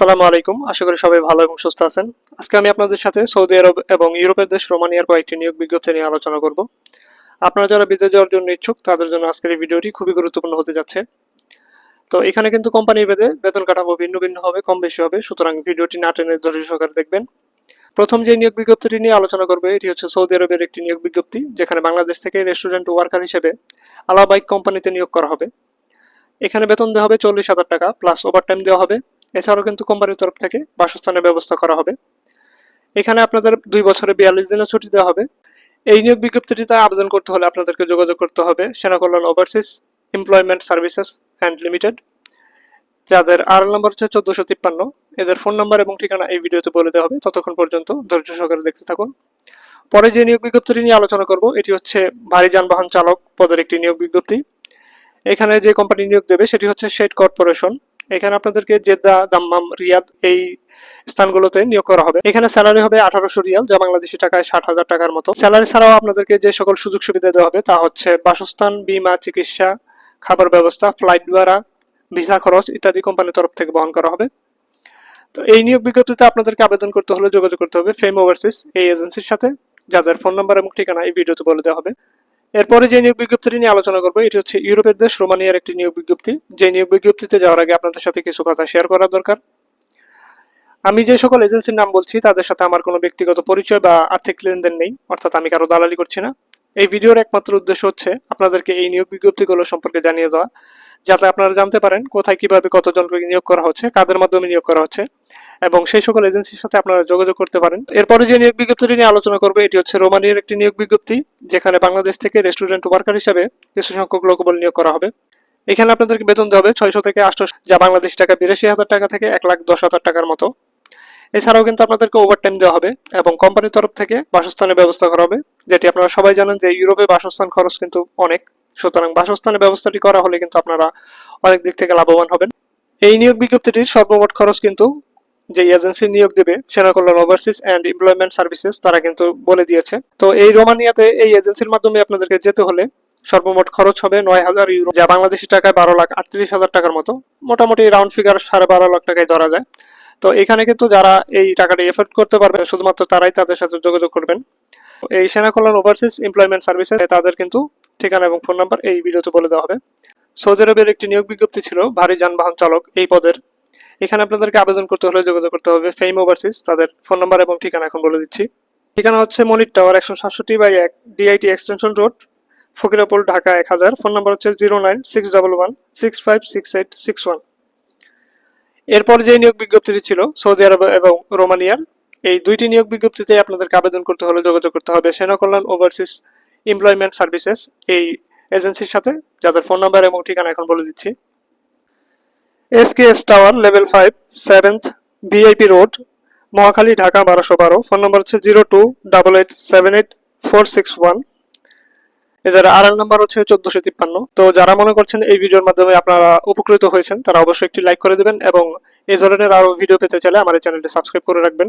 আসসালামু আলাইকুম। আশা করি সবাই ভালো এবং সুস্থ আছেন। আজকে আমি আপনাদের সাথে সৌদি আরব এবং ইউরোপের দেশ রোমানিয়ার কয়েকটি নিয়োগ বিজ্ঞপ্তি নিয়ে আলোচনা করব। আপনারা যারা বিদেশ যাওয়ার জন্য ইচ্ছুক, তাদের জন্য আজকের এই ভিডিওটি খুবই গুরুত্বপূর্ণ হতে যাচ্ছে। তো এখানে কিন্তু কোম্পানি ভেদে বেতন কাঠামো ভিন্ন ভিন্ন হবে, কম বেশি হবে। সুতরাং ভিডিওটি না টেনে ধৈর্য সহকারে দেখবেন। প্রথম যে নিয়োগ বিজ্ঞপ্তিটি নিয়ে আলোচনা করবে, এটি হচ্ছে সৌদি আরবের একটি নিয়োগ বিজ্ঞপ্তি, যেখানে বাংলাদেশ থেকে রেস্টুরেন্ট ওয়ার্কার হিসেবে আলাবাইক কোম্পানিতে নিয়োগ করা হবে। এখানে বেতন দেওয়া হবে চল্লিশ হাজার টাকা, প্লাস ওভারটাইম দেওয়া হবে। এছাড়াও কিন্তু কোম্পানির তরফ থেকে বাসস্থানের ব্যবস্থা করা হবে। এখানে আপনাদের দুই বছরে বিয়াল্লিশ দিনের ছুটি দেওয়া হবে। এই নিয়োগ বিজ্ঞপ্তিটিতে আবেদন করতে হলে আপনাদেরকে যোগাযোগ করতে হবে Sena Kalyan overseas, employment services and limited. যাদের আর নম্বর হচ্ছে চোদ্দশো তিপ্পান্ন, এদের ফোন নাম্বার এবং ঠিকানা এই ভিডিওতে বলে দেওয়া হবে। ততক্ষণ পর্যন্ত ধৈর্য সহকারে দেখতে থাকুন। পরে যে নিয়োগ বিজ্ঞপ্তিটি নিয়ে আলোচনা করব, এটি হচ্ছে ভারী যানবাহন চালক পদের একটি নিয়োগ বিজ্ঞপ্তি। এখানে যে কোম্পানি নিয়োগ দেবে, সেটি হচ্ছে শেড কর্পোরেশন। এখানে আপনাদেরকে জেদ্দা, দাম্মাম, রিয়াদ এই স্থানগুলোতে নিয়োগ করা হবে। এখানে স্যালারি হবে আঠারোশো রিয়াল, যা বাংলাদেশি টাকায় ষাট হাজার টাকার মতো। স্যালারি ছাড়াও আপনাদেরকে যে সকল সুযোগ সুবিধা দেওয়া হবে তা হচ্ছে বাসস্থান, বীমা, চিকিৎসা, খাবার ব্যবস্থা ফ্লাইট ভাড়া ভিসা খরচ ইত্যাদি কোম্পানির তরফ থেকে বহন করা হবে। তো এই নিয়োগ বিজ্ঞপ্তিতে আপনাদেরকে আবেদন করতে হলে যোগাযোগ করতে হবে ফেম ওভারসিস এই এজেন্সির সাথে, যাদের ফোন নাম্বার এবং ঠিকানা এই ভিডিওতে বলে দেওয়া হবে। এরপরে যে নিয়োগ বিজ্ঞপ্তিটি নিয়ে আলোচনা করব, এটি হচ্ছে ইউরোপের দেশ, রোমানিয়ার একটি নিয়োগ বিজ্ঞপ্তি। যে নিয়োগ বিজ্ঞপ্তিতে যাওয়ার আগে আপনাদের সাথে কিছু কথা শেয়ার করা দরকার। আমি যে সকল এজেন্সির নাম বলছি, তাদের সাথে আমার কোনো ব্যক্তিগত পরিচয় বা আর্থিক লেনদেন নেই, অর্থাৎ আমি কারও দালালি করছি না। এই ভিডিওর একমাত্র উদ্দেশ্য হচ্ছে আপনাদেরকে এই নিয়োগ বিজ্ঞপ্তিগুলো সম্পর্কে জানিয়ে দেওয়া। যাতে আপনারা জানতে পারেন কোথায় কীভাবে কতজনকে নিয়োগ করা হচ্ছে, কাদের মাধ্যমে নিয়োগ করা হচ্ছে, এবং সেই সকল এজেন্সির সাথে আপনারা যোগাযোগ করতে পারেন। এরপরে যে নিয়োগ বিজ্ঞপ্তিটি নিয়ে আলোচনা করবে, এটি হচ্ছে রোমানিয়ার একটি নিয়োগ বিজ্ঞপ্তি, যেখানে বাংলাদেশ থেকে রেস্টুরেন্ট ওয়ার্কার হিসেবে কিছু সংখ্যক লোকবল নিয়োগ করা হবে। এখানে আপনাদেরকে বেতন দেওয়া হবে ছয়শো থেকে আটশো, যা বাংলাদেশ টাকা বিরাশি হাজার টাকা থেকে এক লাখ দশ হাজার টাকার মতো। এছাড়াও কিন্তু আপনাদেরকে ওভারটাইম দেওয়া হবে, এবং কোম্পানির তরফ থেকে বাসস্থানের ব্যবস্থা করা হবে, যেটি আপনারা সবাই জানেন যে ইউরোপে বাসস্থান খরচ কিন্তু অনেক। সুতরাং বাসস্থানের ব্যবস্থাটি করা হলে কিন্তু আপনারা অনেক দিক থেকে লাভবান হবেন। এই নিয়োগ বিজ্ঞপ্তিটির সর্বমোট খরচ কিন্তু যে এজেন্সি নিয়োগ দেবে Sena Kalyan overseas and employment services তারা কিন্তু বলে দিয়েছে। তো এই রোমানিয়াতে এই এজেন্সির মাধ্যমে আপনাদেরকে যেতে হলে সর্বমোট খরচ হবে নয় হাজার ইউরো। যা বাংলাদেশি টাকায় বারো লাখ আটত্রিশ হাজার টাকার মতো। মোটামুটি রাউন্ড ফিগার সাড়ে বারো লাখ টাকায় ধরা যায়। তো এখানে কিন্তু যারা এই টাকাটা এফোর্ড করতে পারবে শুধুমাত্র তারাই তাদের সাথে যোগাযোগ করবেন। এই সেনা কল্যাণ ওভারসিজ এমপ্লয়মেন্ট সার্ভিসে তাদের কিন্তু ঠিকানা এবং ফোন নাম্বার এই ভিডিওতে বলে দেওয়া হবে। সৌদি আরবের একটি নিয়োগ বিজ্ঞপ্তি ছিল, ভারী যানবাহন চালক এই পদের। এখানে আপনাদেরকে আবেদন করতে হলে যোগাযোগ করতে হবে ফেম ওভারসিজ তাদের ফোন নাম্বার এবং ঠিকানা এখন বলে দিচ্ছি। ঠিকানা হচ্ছে মনির টাওয়ার একশো সাতষট্টি বাই এক DIT extension road Fakirapur, Dhaka এক হাজার। ফোন নাম্বার হচ্ছে zero nine six double one six five six eight six one. এরপর যে নিয়োগ বিজ্ঞপ্তিটি ছিল, সৌদি আরব এবং রোমানিয়ার, এই দুইটি নিয়োগ বিজ্ঞপ্তিতে আপনাদেরকে আবেদন করতে হলে যোগাযোগ করতে হবে। Sena Kalyan overseas employment services এই এজেন্সির সাথে, যাদের ফোন নাম্বার এবং ঠিকানা এখন বলে দিচ্ছি। S K S tower level five seventh VIP road Mohakhali, Dhaka, বারোশো বারো। ফোন নম্বর হচ্ছে zero two double eight seven eight four six one এদের আর নাম্বার হচ্ছে চোদ্দশো তিপ্পান্ন। তো যারা মনে করছেন এই ভিডিওর মাধ্যমে আপনারা উপকৃত হয়েছেন, তারা অবশ্যই একটি লাইক করে দেবেন এবং এই ধরনের আরও ভিডিও পেতে চাইলে আমার এই চ্যানেলটি সাবস্ক্রাইব করে রাখবেন।